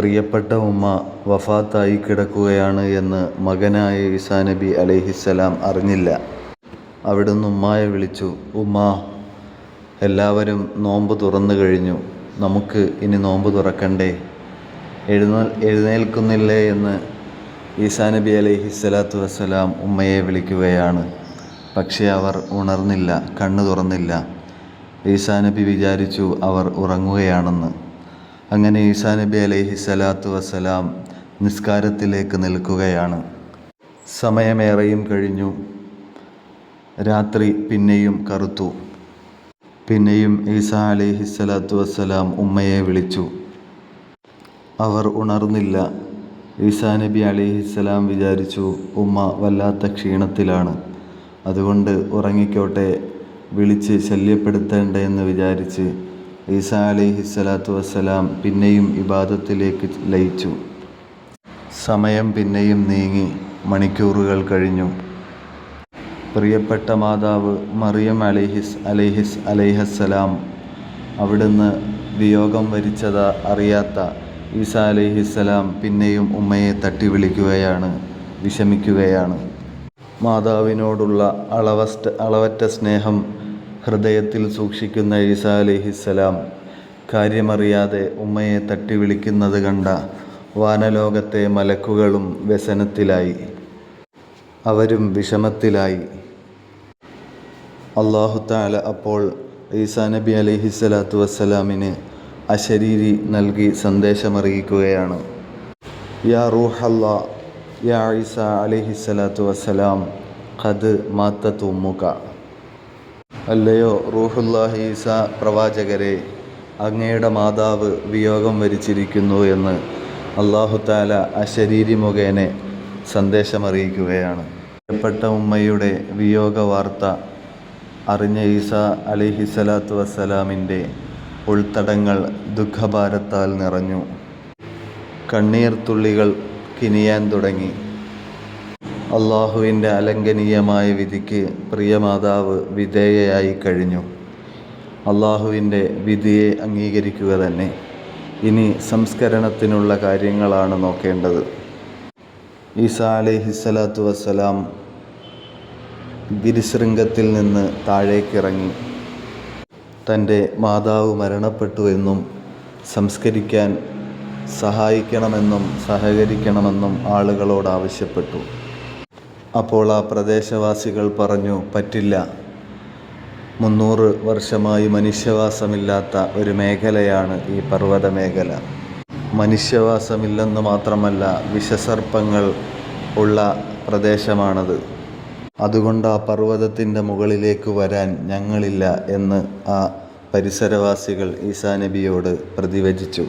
പ്രിയപ്പെട്ട ഉമ്മ വഫാത്തായി കിടക്കുകയാണ് എന്ന് മകനായ ഈസാ നബി അലൈഹിസ്സലാം അറിഞ്ഞില്ല. അവിടുന്ന് ഉമ്മായെ വിളിച്ചു ഉമ്മ എല്ലാവരും നോമ്പ് തുറന്നു കഴിഞ്ഞു. നമുക്ക് ഇനി നോമ്പ് തുറക്കണ്ടേ? എഴുന്നേൽ എഴുന്നേൽക്കുന്നില്ലേ? എന്ന് ഈസാ നബി അലൈഹിസ്സലാത്തു വസ്സലാം ഉമ്മയെ വിളിക്കുകയാണ്. പക്ഷേ അവർ ഉണർന്നില്ല കണ്ണു തുറന്നില്ല. ഈസാ നബി വിചാരിച്ചു അവർ ഉറങ്ങുകയാണെന്ന്. അങ്ങനെ ഈസാ നബി അലൈഹി സ്വലാത്തു വസ്സലാം നിസ്കാരത്തിലേക്ക് നിൽക്കുകയാണ്. സമയമേറെയും കഴിഞ്ഞു. രാത്രി പിന്നെയും കറുത്തു. പിന്നെയും ഈസാ അലൈഹി സ്വലാത്തു വസ്സലാം ഉമ്മയെ വിളിച്ചു. അവർ ഉണർന്നില്ല. ഈസാ നബി അലിഹിസ്സലാം വിചാരിച്ചു ഉമ്മ വല്ലാത്ത ക്ഷീണത്തിലാണ്. അതുകൊണ്ട് ഉറങ്ങിക്കോട്ടെ വിളിച്ച് ശല്യപ്പെടുത്തേണ്ട എന്ന് വിചാരിച്ച് ഈസാ അലിഹിസ്സലാത്തു വസ്സലാം പിന്നെയും ഇബാദത്തിലേക്ക് ലയിച്ചു. സമയം പിന്നെയും നീങ്ങി മണിക്കൂറുകൾ കഴിഞ്ഞു. പ്രിയപ്പെട്ട മാതാവ് മറിയം അലിഹിസ് അലിഹിസ് അലൈഹസ്സലാം അവിടുന്ന് വിയോഗം വരിച്ചത് അറിയാത്ത ഈസ അലൈഹിസ്സലാം പിന്നെയും ഉമ്മയെ തട്ടി വിളിക്കുകയാണ് വിഷമിക്കുകയാണ്. മാതാവിനോടുള്ള അളവസ്റ്റ് അളവറ്റ സ്നേഹം ഹൃദയത്തിൽ സൂക്ഷിക്കുന്ന ഈസാ അലിഹിസ്സലാം കാര്യമറിയാതെ ഉമ്മയെ തട്ടി വിളിക്കുന്നത് കണ്ട വാനലോകത്തെ മലക്കുകളും വ്യസനത്തിലായി. അവരും വിഷമത്തിലായി. അള്ളാഹുത്താല അപ്പോൾ ഈസാ നബി അലിഹിസ്സലാത്തു വസ്സലാമിന് അശരീരി നൽകി സന്ദേശമറിയിക്കുകയാണ്. യാ റൂഹല്ല യാ ഈസ അലൈഹിസ്സലാത്തു വസ്സലാം ഖദ് മാത്ത തുമ്മുക അല്ലയോ റൂഹുല്ലാഹി പ്രവാചകരെ അങ്ങയുടെ മാതാവ് വിയോഗം വരിച്ചിരിക്കുന്നു എന്ന് അള്ളാഹുത്താല അശരീരി മുഖേനെ സന്ദേശമറിയിക്കുകയാണ്. പ്രിയപ്പെട്ട ഉമ്മയുടെ വിയോഗ വാർത്ത അറിഞ്ഞ ഈസ അലിഹിസലാത്തു വസ്സലാമിന്റെ ഉൾത്തടങ്ങൾ ദുഃഖഭാരത്താൽ നിറഞ്ഞു. കണ്ണീർ തുള്ളികൾ കിനിയാൻ തുടങ്ങി. അള്ളാഹുവിന്റെ അലംഘനീയമായ വിധിക്ക് പ്രിയമാതാവ് വിധേയയായി കഴിഞ്ഞു. അള്ളാഹുവിന്റെ വിധിയെ അംഗീകരിക്കുക തന്നെ. ഇനി സംസ്കരണത്തിനുള്ള കാര്യങ്ങളാണ് നോക്കേണ്ടത്. ഈസാ അലൈഹിസ്സലാത്തു വസ്സലാം ഗിരിശൃംഗത്തിൽ നിന്ന് താഴേക്കിറങ്ങി. തന്റെ മാതാവ് മരണപ്പെട്ടു എന്നും സംസ്കരിക്കാൻ സഹായിക്കണമെന്നും സഹകരിക്കണമെന്നും ആളുകളോട് ആവശ്യപ്പെട്ടു. അപ്പോൾ ആ പ്രദേശവാസികൾ പറഞ്ഞു പറ്റില്ല. മുന്നൂറ് വർഷമായി മനുഷ്യവാസമില്ലാത്ത ഒരു മേഖലയാണ് ഈ പർവത മേഖല മനുഷ്യവാസമില്ലെന്ന് മാത്രമല്ല വിഷസർപ്പങ്ങൾ ഉള്ള പ്രദേശമാണത്. അതുകൊണ്ട് ആ പർവതത്തിന്റെ മുകളിലേക്ക് വരാൻ ഞങ്ങളില്ല എന്ന് ആ പരിസരവാസികൾ ഈസാ നബിയോട് പ്രതിവചിച്ചു.